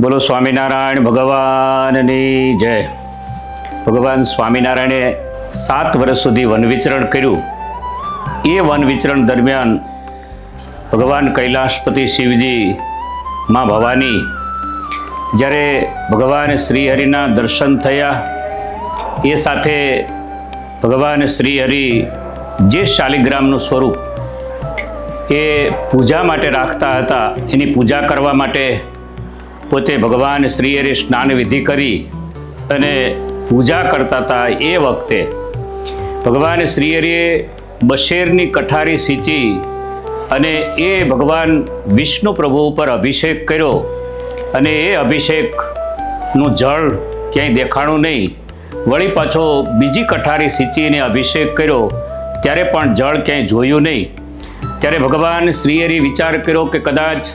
બોલો સ્વામિનારાયણ ભગવાનની જય. ભગવાન સ્વામિનારાયણે સાત વર્ષ સુધી વન વિચરણ કર્યું. એ વન વિચરણ દરમિયાન ભગવાન કૈલાશપતિ શિવજી માં ભવાની જ્યારે ભગવાન શ્રીહરિના દર્શન થયા, એ સાથે ભગવાન શ્રીહરિ જે શાલિગ્રામનું સ્વરૂપ એ પૂજા માટે રાખતા હતા, એની પૂજા કરવા માટે પોતે ભગવાન શ્રીહરિ સ્નાન વિધિ કરી અને પૂજા કરતા હતા એ વખતે ભગવાન શ્રીહરિએ બશેરની કઠારી સિંચી અને એ ભગવાન વિષ્ણુ પ્રભુ ઉપર અભિષેક કર્યો અને એ અભિષેકનું જળ ક્યાંય દેખાણું નહીં. વળી પાછો બીજી કઠારી સિંચીને અભિષેક કર્યો. ત્યારે પણ જળ ક્યાંય જોયું નહીં. ત્યારે ભગવાન શ્રીહરિ વિચાર કર્યો કે કદાચ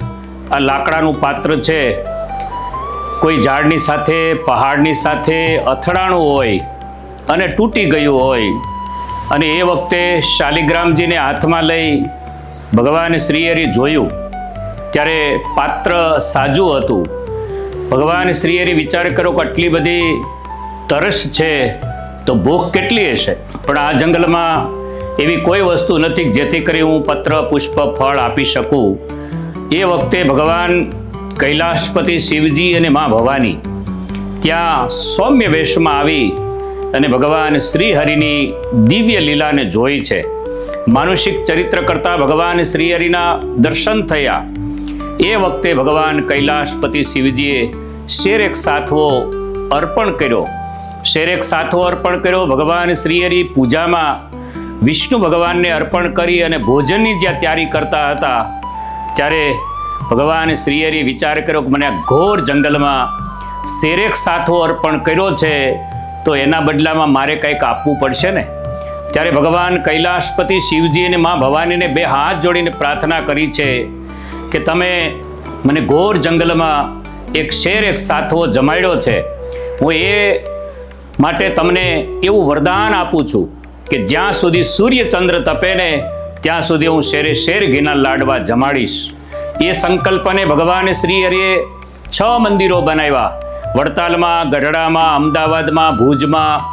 આ લાકડાનું પાત્ર છે કોઈ ઝાડની સાથે, પહાડની સાથે અથડાણું હોય અને તૂટી ગયું હોય અને એ વખતે શાલિગ્રામજીને હાથમાં લઈ ભગવાન શ્રીહરિ જોયું, ત્યારે પાત્ર સાજું હતું. ભગવાન શ્રીહરિ વિચાર કરો કે આટલી બધી તરસ છે, તો ભૂખ કેટલી હશે? પણ આ જંગલમાં એવી કોઈ વસ્તુ નથી જેથી કરી હું પત્ર, પુષ્પ, ફળ આપી શકું. એ વખતે ભગવાન કૈલાશપતિ શિવજી અને મા ભવાની. ત્યાં સૌમ્ય વેશમાં આવી અને ભગવાન શ્રી હરિની દિવ્ય લીલાને જોઈ છે. માનુષિક ચરિત્ર કરતા ભગવાન શ્રી હરિના દર્શન થયા. એ વખતે ભગવાન કૈલાશપતિ શિવજીએ શેરેક સાથવો અર્પણ કર્યો. શેરેક સાથવો અર્પણ કર્યો, ભગવાન શ્રી હરિ પૂજામાં વિષ્ણુ ભગવાનને અર્પણ કરી અને ભોજનની જ્યાં તૈયારી કરતા હતા, ત્યારે ભગવાન શ્રીહરિ વિચાર કર્યો કે મને ઘોર જંગલમાં શેરેક સાથો અર્પણ કર્યો છે, તો એના બદલામાં મારે કંઈક આપવું પડશે ને? ત્યારે ભગવાન કૈલાશપતિ શિવજી અને મા ભવાનીને બે હાથ જોડીને પ્રાર્થના કરી છે કે તમે મને ઘોર જંગલમાં એક શેર એક સાથવો જમાડ્યો છે. હું એ માટે તમને એવું વરદાન આપું છું કે જ્યાં સુધી સૂર્ય ચંદ્ર તપે ને, ત્યાં સુધી હું શેરે શેર ઘીના લાડવા જમાડીશ. એ સંકલ્પને ભગવાન શ્રી હરિએ છ મંદિરો બનાવ્યા. વડતાલમાં, ગઢડામાં, અમદાવાદમાં, ભુજમાં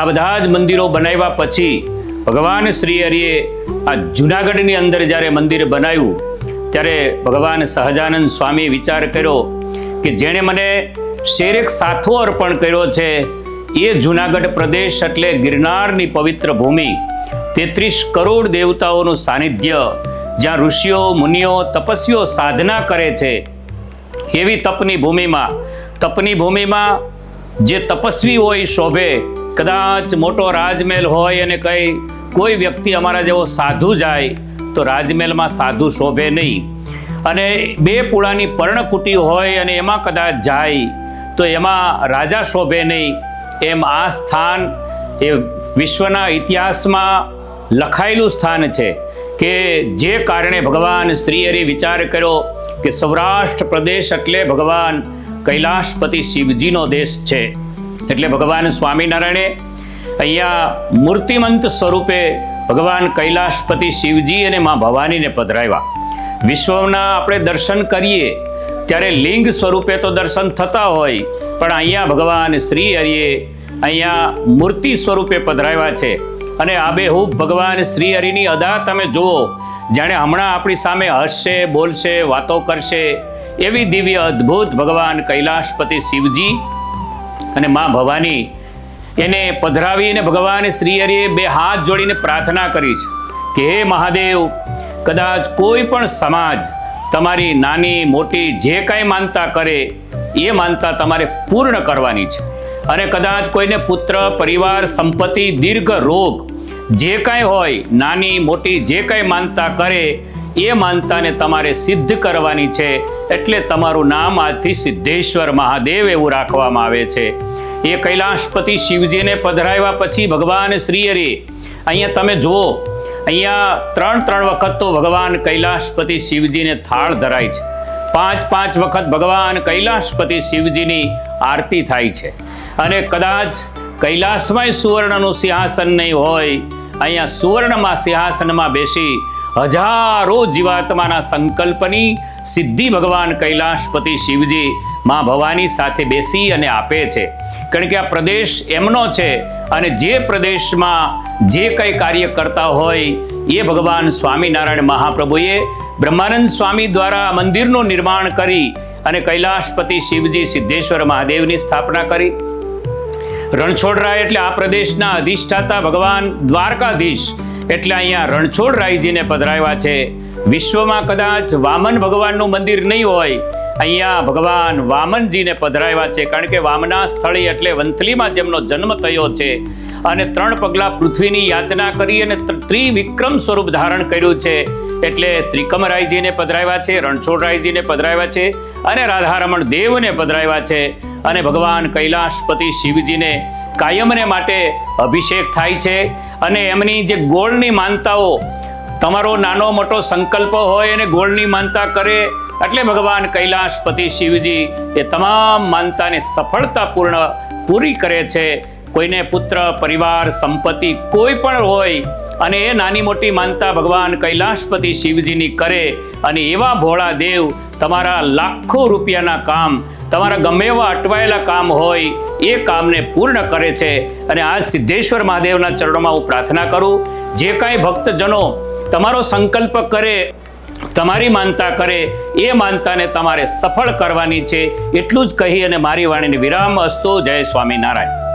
આ બધા જ મંદિરો બનાવ્યા પછી ભગવાન શ્રી હરિએ આ જુનાગઢની અંદર જ્યારે મંદિર બનાવ્યું, ત્યારે ભગવાન સહજાનંદ સ્વામી વિચાર કર્યો કે જેણે મને શેરેક સાથવો અર્પણ કર્યો છે, એ જુનાગઢ પ્રદેશ એટલે ગિરનારની પવિત્ર ભૂમિ. તેત્રીસ કરોડ દેવતાઓનું સાનિધ્ય જ્યાં ઋષિઓ, મુનિઓ, તપસ્વીઓ સાધના કરે છે, એવી તપની ભૂમિમાં. તપની ભૂમિમાં જે તપસ્વી હોય શોભે, કદાચ મોટો રાજમહેલ હોય અને કઈ, કોઈ વ્યક્તિ અમારા જેવો સાધુ જાય, તો રાજમહેલમાં સાધુ શોભે નહીં. અને બે પૂળાની પર્ણકુટી હોય અને એમાં કદાચ જાય, તો એમાં રાજા શોભે નહીં. એમ આ સ્થાન એ વિશ્વના ઇતિહાસમાં લખાયેલું સ્થાન છે. કે જે કારણે ભગવાન શ્રીહરિ વિચાર કર્યો કે સૌરાષ્ટ્ર પ્રદેશ એટલે ભગવાન કૈલાશપતિ શિવજીનો દેશ છે. એટલે ભગવાન સ્વામિનારાયણે અહીંયા મૂર્તિમંત સ્વરૂપે ભગવાન કૈલાશપતિ શિવજી અને મા ભવાનીને પધરાવ્યા. વિશ્વના આપણે દર્શન કરીએ, ત્યારે લિંગ સ્વરૂપે તો દર્શન થતા હોય, પણ અહીંયા ભગવાન શ્રી હરિએ અહીંયા મૂર્તિ સ્વરૂપે પધરાવ્યા છે. અને આબેહૂબ ભગવાન શ્રી હરિની અદા તમે જુઓ, જાણે હમણાં આપણી સામે હસશે, બોલશે, વાતો કરશે. એવી દિવ્ય અદ્ભુત ભગવાન કૈલાશપતિ શિવજી અને મા ભવાની એને પધરાવીને ભગવાન શ્રી હરિએ બે હાથ જોડીને પ્રાર્થના કરી છે કે હે મહાદેવ, કદાચ કોઈ પણ સમાજ તમારી નાની મોટી જે કાંઈ માનતા કરે, એ માનતા તમારે પૂર્ણ કરવાની છે. અને કદાચ કોઈને પુત્ર, પરિવાર, સંપત્તિ, દીર્ઘ રોગ જે કાંઈ હોય, નાની, મોટી જે કાંઈ માનતા કરે, એ માનતાને તમારે સિદ્ધ કરવાની છે. એટલે તમારું નામ આજથી સિદ્ધેશ્વર મહાદેવ એવું રાખવામાં આવે છે. એ કૈલાશપતિ શિવજીને પધરાવ્યા પછી ભગવાન શ્રીહરિ અહીંયા તમે જુઓ, અહીંયા ત્રણ ત્રણ વખત તો ભગવાન કૈલાશપતિ શિવજીને થાળ ધરાય છે. પાંચ પાંચ વખત ભગવાન કૈલાશપતિ શિવજીની આરતી થાય છે. અને કદાચ કૈલાસમાંય સુવર્ણનું સિંહાસન નહીં હોય, અહીંયા સુવર્ણમાં સિંહાસનમાં બેસી હજારો જીવાત્માના સંકલ્પની સિદ્ધિ ભગવાન કૈલાશપતિ શિવજી માં ભવાની સાથે બેસી અને આપે છે. કારણ કે આ પ્રદેશ એમનો છે અને જે પ્રદેશમાં જે કંઈ કાર્ય કરતા હોય, એ ભગવાન સ્વામિનારાયણ મહાપ્રભુએ બ્રહ્માનંદ સ્વામી દ્વારા મંદિરનું નિર્માણ કરી અને કૈલાશપતિ શિવજી સિદ્ધેશ્વર મહાદેવની સ્થાપના કરી. રણછોડરાય એટલે આ પ્રદેશના અધિષ્ઠાતા ભગવાન દ્વારકાધીશ એટલે અહીંયા રણછોડરાયજીને પધરાવ્યા છે. વિશ્વમાં કદાચ વામન ભગવાનનું મંદિર નહીં હોય અહીંયા ભગવાન વામનજીને પધરાવ્યા છે, કારણ કે વામના સ્થળે એટલે વંથલીમાં જેમનો જન્મ થયો છે. અને ત્રણ પગલા પૃથ્વીની યાચના કરી અને ત્રિવિક્રમ સ્વરૂપ ધારણ કર્યું છે. એટલે ત્રિકમરાયજીને પધરાવ્યા છે, રણછોડરાયજીને પધરાવ્યા છે અને રાધારમણ દેવને પધરાવ્યા છે. અને ભગવાન કૈલાશપતિ શિવજીને કાયમને માટે અભિષેક થાય છે. અને એમની જે ગોળની માનતાઓ, તમારો નાનો મોટો સંકલ્પ હોય અને ગોળની માનતા કરે એટલે ભગવાન કૈલાશપતિ શિવજી એ તમામ માનતાને સફળતાપૂર્ણ પૂરી કરે છે. કોઈને પુત્ર, પરિવાર, સંપત્તિ કોઈ પણ હોય અને એ નાની મોટી માનતા ભગવાન કૈલાશપતિ શિવજીની કરે અને એવા ભોળા દેવ તમારા લાખો રૂપિયાના કામ, તમારા ગમે એવા અટવાયેલા કામ હોય એ કામને પૂર્ણ કરે છે. અને આ સિદ્ધેશ્વર મહાદેવના ચરણોમાં હું પ્રાર્થના કરું, જે કાંઈ ભક્તજનો તમારો સંકલ્પ કરે તમારી માનતા કરે, એ માનતાને તમારે સફળ કરવાની છે, એટલું જ કહી અને મારી વાણીને વિરામ અસ્તો. જય સ્વામિનારાયણ.